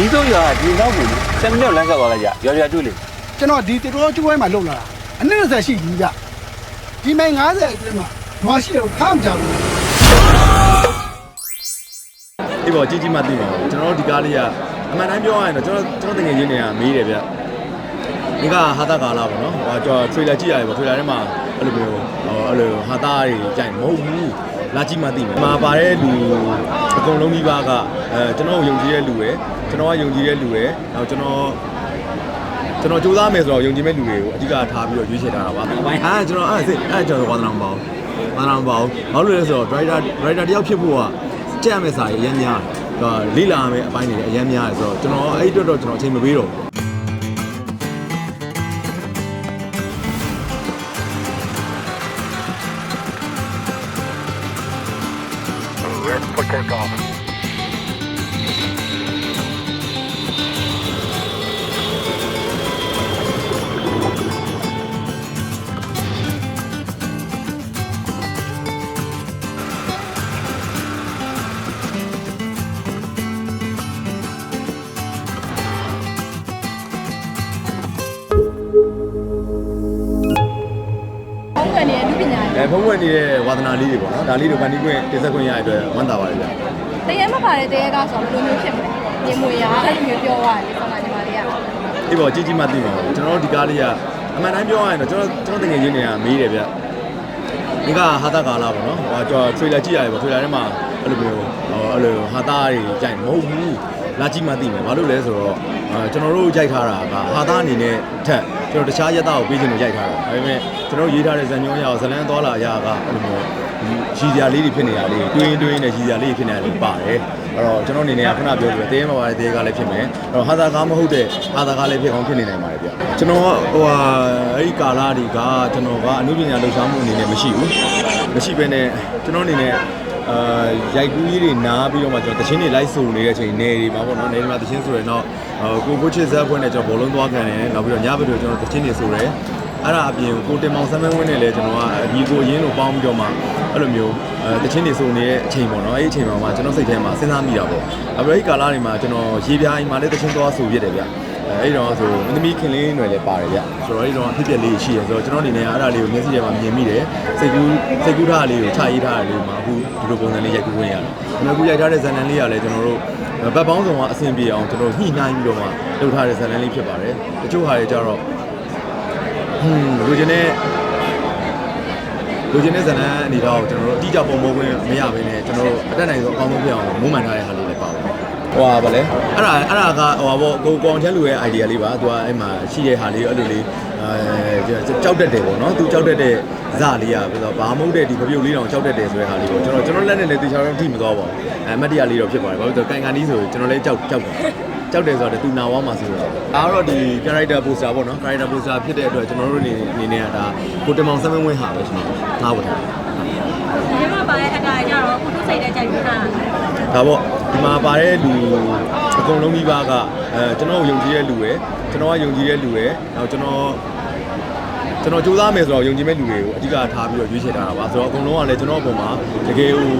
ဒီတော့ရွာဒီနောက်ကိုဆယ်မိနစ်လမ်းကသွားလိုက်ကြရွာရွာတွေ့လေကျွန်တော်ဒီတေတော်ကျွေးမှာလုံလာတာအနည်း20ရှိပြီဗျဒီမိုင်90အတွင်းမှာဘာရှိတော့ခမ်းကြဘူးဒီပေါ်ကြီးကြီးမှသိမှာပေါ့ကျွန်တော်တို့ဒီကားလေးကအမှန်တမ်းပြောရရင်တော့ကျွန်တော်ကျွန်တော်တကယ်ချင်းတွေကမေးတယ်ဗျဒီကဟာတာကာလာပေါ့နော်ဟိုကျွန်တော်ထရေလာကြည့်ရတယ်ပေါ့ထရေလာထဲမှာ အဲ့လိုမျိုးဟိုအဲ့လိုဟာတာတွေကြိုက်မဟုတ်ဘူးလာကြည့်မှသိမယ်မှာပါတဲ့လူအကုန်လုံးဒီပါကအဲကျွန်တော်ယုံကြည်တဲ့လူရယ်ကျွန်တော်ကယုံကြည်တဲ့လူရယ်နောက်ကျွန်တော်ကျွန်တော်စူးစမ်းမယ်ဆိုတော့ယုံကြည်မဲ့လူတွေကိုအဓိကထားပြီးတော့ရွေးချယ်ထားတာပါ။ဘိုင်းဟာကျွန်တော်အဲ့ဒါစိအဲ့ဒါကျွန်တော်ဝါသနာမပေါ့။ဝါသနာမပေါ့။ဘာလို့လဲဆိုတော့ driver driver တယောက်ဖြစ်ဖို့ကကြက်ရမယ့်စာရအရင်များတယ်။ဒါလိလာမယ်အပိုင်းတွေအရင်များတယ်ဆိုတော့ကျွန်တော်အဲ့အတွက်တော့ကျွန်တော်အချိန်မပေးတော့ဘူး ဘုံ အဲဖုံးဝင်နေတဲ့ဝါသနာလေးတွေပေါ့နော်။ဒါလေးတွေဖန်တီးခွင့်တင်ဆက်ခွင့်ရတဲ့အတွက်ဝမ်းသာပါတယ်ဗျာတကယ်မပါတဲ့တကယ်ကဆိုတော့ဘယ်လိုမျိုးဖြစ်မလဲပြင်မွေရအဲ့လိုမျိုးပြောရတယ်ဆောင်းလာညီမလေးက။ဒီပေါ်ကြီးကြီးမှသိမှာပေါ့ကျွန်တော်တို့ဒီကားလေးကအမှန်တမ်းပြောရရင်တော့ကျွန်တော်ကျွန်တော်တကယ်ချင်းတွေကမေးတယ်ဗျ။ဒီကဟာတာကာလာပေါ့နော်ဟိုကျွန်တော်ထရေလာကြည့်ရတယ်ပေါ့ထရေလာထဲမှာအဲ့လိုမျိုးဟိုအဲ့လိုဟာတာတွေကြိုက်မဟုတ်ဘူးလာကြည့်မှသိမယ်ဘာလို့လဲဆိုတော့အဲကျွန်တော်တို့ရိုက်ထားတာကဟာတာအနေနဲ့ထက် ကျွန်တော်တခြားရက်သားကိုပေးချင်လို့ရိုက်ထားတာဒါပေမဲ့ကျွန်တော်ရေးထားတဲ့ဇန်ညောင်းရအောင်ဇလန်းသွားလာရကအဲ့လိုမျိုးရည်စရာလေးတွေဖြစ်နေတာလေးတွင်းတွင်းနဲ့ရည်စရာလေးတွေဖြစ်နေတာလေးပါတယ်အဲ့တော့ကျွန်တော်အနေနဲ့ကခုနပြောသလိုတဲမှာပါတယ်တဲကလည်းဖြစ်မယ်အဲ့တော့ဟာတာကားမဟုတ်တဲ့ဟာတာကားလည်းဖြစ်ကောင်းဖြစ်နေနိုင်ပါတယ်ဗျကျွန်တော်ကဟိုဟာအဲ့ဒီကာလာတွေကကျွန်တော်ကအမှုပညာလှူရှားမှုအနေနဲ့မရှိဘူးမရှိဘဲနဲ့ကျွန်တော်အနေနဲ့အာရိုက်ကူးကြီးတွေနားပြီးတော့မှကျွန်တော်တချင်းတွေလိုက်ဆိုနေတဲ့အချိန်နေတွေမှာပေါ့နော်နေတွေမှာတချင်းဆိုရတော့ ကိုကိုချစ်ဇက်ဘွဲနဲ့ကျွန်တော်ဘောလုံးသွားခံတယ်နောက်ပြီးတော့ညဘက်တို့ကျွန်တော်တချင်းတွေဆိုတယ်အဲ့ဒါအပြင်ကိုတင်မောင်ဆမ်းမန်းဝင်းနဲ့လည်းကျွန်တော်ကညီကိုရင်းလို့ပေါင်းပြီးတော့မှအဲ့လိုမျိုးအဲတချင်းတွေဆိုနေတဲ့အချိန်ပေါ့နော်အဲ့ဒီအချိန်မှာမှကျွန်တော်စိတ်ထဲမှာစဉ်းစားမိတာပေါ့အဲ့တော့ဒီကာလာတွေမှာကျွန်တော်ရေပြားအိမ်မှာလည်းတချင်းသွားဆိုပြစ်တယ်ဗျ အဲအဲ့တော့ဆိုမသမီးခင်လင်းတွေလည်းပါတယ်ဗျဆိုတော့အဲ့တော့အဖြစ်ပြက်လေးရှိရဆိုတော့ကျွန်တော်အနေနဲ့အဲ့ဒါလေးကိုမျက်စိထဲမှာမြင်မိတယ်စိတ်ကူးစိတ်ကူးထားလေးကိုခြာရေးထားတာလေးမှာအခုဒီလိုပုံစံလေးရိုက်ကူးခွင့်ရတယ်။အခုရိုက်ထားတဲ့ဇာတ်လမ်းလေးကလည်းကျွန်တော်တို့ဘက်ပေါင်းစုံကအဆင်ပြေအောင်ကျွန်တော်ညှိနှိုင်းပြီးတော့မှလုပ်ထားတဲ့ဇာတ်လမ်းလေးဖြစ်ပါတယ်။တချို့ဟာတွေကြတော့ဟွန်းလူချင်းနဲ့လူချင်းနဲ့ဇာတ်လမ်းအနေတော့ကျွန်တော်တို့အတိအကျပုံပေါ်ခွင့်မရဘဲနဲ့ကျွန်တော်တို့အတက်နိုင်ဆုံးအကောင်းဆုံးဖြစ်အောင်မုံမှန်ထားတဲ့ဟာလေးလည်းပါပါတယ်။ဟို ဟာဗာလဲအဲ့ဒါအဲ့ဒါကဟိုဟာပေါ့ကိုကောင်ချမ်းလူရဲ့ idea လေးပါသူကအဲ့မှာရှိတဲ့ဟာလေးအဲ့လိုလေးအဲကြောက်တတ်တယ်ပေါ့နော်သူကြောက်တတ်တဲ့ဇာလေးอ่ะပြီးတော့ဘာမဟုတ်တဲ့ဒီဖပြုတ်လေးတောင်ကြောက်တတ်တယ်ဆိုတဲ့ဟာလေးကိုကျွန်တော်ကျွန်တော်လက်နဲ့လည်းတေချာတော့ထိမသွားပါဘူးအဲမတ်တရားလေးတော့ဖြစ်ပါတယ်ဘာလို့လဲဆိုတော့ကန်ကန်ဒီဆိုကျွန်တော်လည်းကြောက်ကြောက်တယ်ကြောက်တယ်ဆိုတော့သူနာဝါမှာဆိုတော့ဒါကတော့ဒီ character poster ပေါ့နော် character poster ဖြစ်တဲ့အတွက်ကျွန်တော်တို့အနေအနေနဲ့ကဒါကိုတမောင်ဆမ်းမင်းဝင်းဟာပဲကျွန်တော်ထားပါထားဒီမှာပါတဲ့အကားကြတော့ကိုတို့စိတ်နဲ့ကြိုက်ပြီးတာဒါပေါ့ ဒီမှာပါတဲ့လူအကုန်လုံးမိဘကအဲကျွန်တော်ယုံကြည်တဲ့လူရယ်ကျွန်တော်ကယုံကြည်တဲ့လူရယ်နောက်ကျွန်တော်ကျွန်တော်စူးစမ်းမယ်ဆိုတော့ယုံကြည်မဲ့လူတွေကိုအဓိကထားပြီးတော့ရွေးချယ်ထားတာပါဆိုတော့အကုန်လုံးကလည်းကျွန်တော်အပေါ်မှာတကယ်ဟို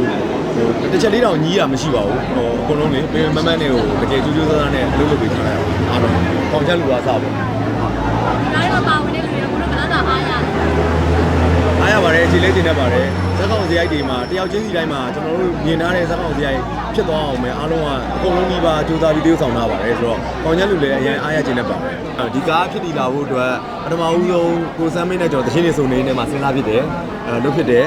ဟိုတစ်ချက်လေးတောင်ညီးတာမရှိပါဘူးဟိုအကုန်လုံးလေပင်မမန်းနဲ့ဟိုတကယ်ကျူးကျူးဆန်းဆန်းနဲ့အလုပ်လုပ်ပေးထားတယ်အားလုံးပေါင်ချက်လူကစားပေါ့ဒါတော့ပါဝင်တဲ့လူတွေကကိုတို့ကလာအားရအားရပါတယ်အခြေလေးတင်တတ်ပါတယ် ဇက်ကောင်စရိုက်တွေမှာတယောက်ချင်းစီတိုင်းမှာကျွန်တော်တို့မြင်ထားတဲ့ဇက်ကောင်စရိုက်ဖြစ်သွားအောင်မယ်အားလုံးကအကုန်လုံးကြီးပါစူးစမ်းပြီးတည်ဆောင်ထားပါတယ်ဆိုတော့ပေါင်ချက်လူလည်းအရင်အားရခြင်းတတ်ပါတယ်ဒီကားဖြစ်တည်လာဖို့အတွက်ပထမဦးဆုံးကိုစမ်းမင်းနဲ့ကျွန်တော်တချင်းနေစုံနေနေမှာစဉ်းစားဖြစ်တယ်အဲလုပ်ဖြစ်တယ်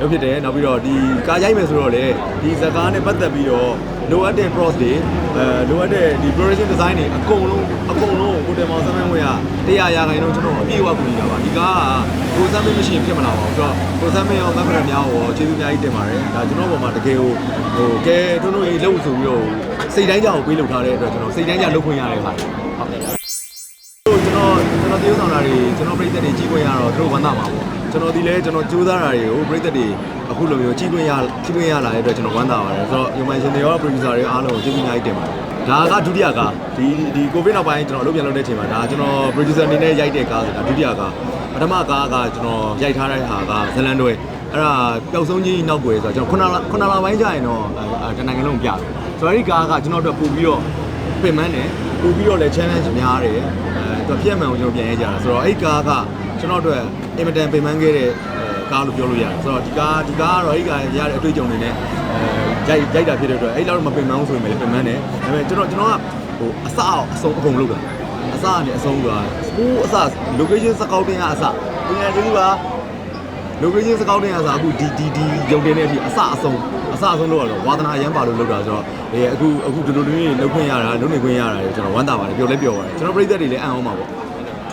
လုပ်ဖြစ်တယ်နောက်ပြီးတော့ဒီကားရိုက်မယ်ဆိုတော့လေဒီဇက်ကားနဲ့ပတ်သက်ပြီးတော့လိုအပ်တဲ့ cross တွေအဲလိုအပ်တဲ့ဒီ production design တွေအကုန်လုံးအကုန်လုံးကိုတယ်မောင်စမ်းမင်းဝင်းကတရားရာခိုင်နှုန်းကျွန်တော်အပြည့်အဝကူညီတာပါဒီကားကကိုစမ်းမင်းမရှိရင်ဖြစ်မလာပါဘူးဆိုတော့ကိုစမ်းမင်းရောမက်ဖရများရောကျေးဇူးအများကြီးတင်ပါတယ်ဒါကျွန်တော်ပေါ်မှာတကယ်ဟိုဟိုကဲတို့တို့ကြီးလှုပ်ဆိုပြီးတော့စိတ်တိုင်းကြောင်ပေးလုပ်ထားတဲ့အတွက်ကျွန်တော်စိတ်တိုင်းကြောင်လှုပ်ခွင့်ရတဲ့ခါဟုတ်ကဲ့ကျွန်တော်ကျွန်တော်တရုပ်ဆောင်တာတွေကျွန်တော်ပြည်သက်တွေကြီးခွင့်ရတော့သူတို့ဝမ်းသာမှာပေါ့ ကျွန်တော်ဒီလဲကျွန်တော်ကြိုးစားတာတွေကိုပြည်သက်တွေအခုလိုမျိုးကြီးခွင့်ရကြီးခွင့်ရလာတဲ့အတွက်ကျွန်တော်ဝမ်းသာပါတယ်ဆိုတော့ယုံမှန်ရှင်တွေရော producer တွေအားလုံးကိုကျေးဇူးအများကြီးတင်ပါတယ်ဒါကဒုတိယကားဒီဒီကိုဗစ်နောက်ပိုင်းကျွန်တော်အလုပ်ပြန်လုပ်တဲ့အချိန်မှာဒါကျွန်တော် producer အနေနဲ့ရိုက်တဲ့ကားဆိုတာဒုတိယကားပထမကားကကျွန်တော်ရိုက်ထားတဲ့ဟာကဇလန်တွဲအဲ့ဒါပျောက်ဆုံးကြီးနောက်ွယ်ဆိုတော့ကျွန်တော်ခုနလခုနလပိုင်းကြာရင်တော့အဲတနိုင်ငံလုံးပြတယ်ဆိုတော့ဒီကားကကျွန်တော်တို့ပို့ပြီးတော့ပင်မနဲ့ပို့ပြီးတော့လည်း challenge များတယ်အဲသူပြည့်မှန်ကိုကျွန်တော်ပြန်ရကြတာဆိုတော့အဲ့ကားက ကျွန်တော်တို့အင်မတန်ပင်ပန်းခဲ့တဲ့ကားလို့ပြောလို့ရတယ်ဆိုတော့ဒီကားဒီကားကတော့အဲ့ကားရတဲ့အတွေ့အကြုံတွေနဲ့အဲရိုက်ရိုက်တာဖြစ်တဲ့အတွက်အဲ့လောက်တော့မပင်ပန်းဘူးဆိုရင်လည်းပင်ပန်းတယ်ဒါပေမဲ့ကျွန်တော်ကျွန်တော်ကဟိုအစအောင်အဆုံးအကုန်လုပ်တာအစနဲ့အဆုံးကဟိုအစ location scouting ကအစပညာကျေးဇူးပါ location scouting ကစားအခုဒီဒီဒီရုံတင်တဲ့အထိအစအဆုံးအစအဆုံးလို့ရတော့ဝါသနာရမ်းပါလို့လုပ်တာဆိုတော့အဲအခုအခုဒီလိုလိုလေးလုပ်ခွင့်ရတာလုပ်နေခွင့်ရတာကျွန်တော်ဝမ်းသာပါတယ်ပျော်လဲပျော်ပါတယ်ကျွန်တော်ပြည်သက်တွေလည်းအံ့ဩမှာပေါ့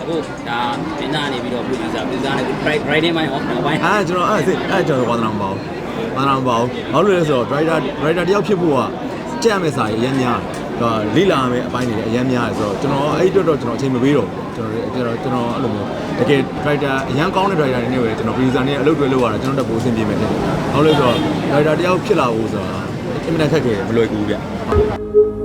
အခုဒါမင်းသားနေပြီးတော့ producer producer နဲ့ writing ပိုင်းရောဘိုင်းအဲကျွန်တော်အဲ့ဒါအဲ့ကျွန်တော်ဝါသနာမပါဘူးဝါသနာမပါဘူးဘာလို့လဲဆိုတော့ writer writer တယောက်ဖြစ်ဖို့ကကြက်ရမယ့်စာကြီးအရင်များတော့လိလာမယ်အပိုင်းတွေလည်းအရင်များတယ်ဆိုတော့ကျွန်တော်အဲ့အတွက်တော့ကျွန်တော်အချိန်မပေးတော့ဘူးကျွန်တော်ကျွန်တော်ကျွန်တော်အဲ့လိုမျိုးတကယ် writer အရင်ကောင်းတဲ့ writer တွေနဲ့ပဲကျွန်တော် producer နဲ့အလုပ်တွေလုပ်ရတာကျွန်တော်တက်ပိုအဆင်ပြေမယ်ဖြစ်တယ်။ဟုတ်လို့ဆိုတော့ writer တယောက်ဖြစ်လာဖို့ဆိုတာအင်မတန်ခက်ခဲမလွယ်ကူဘူးဗျ။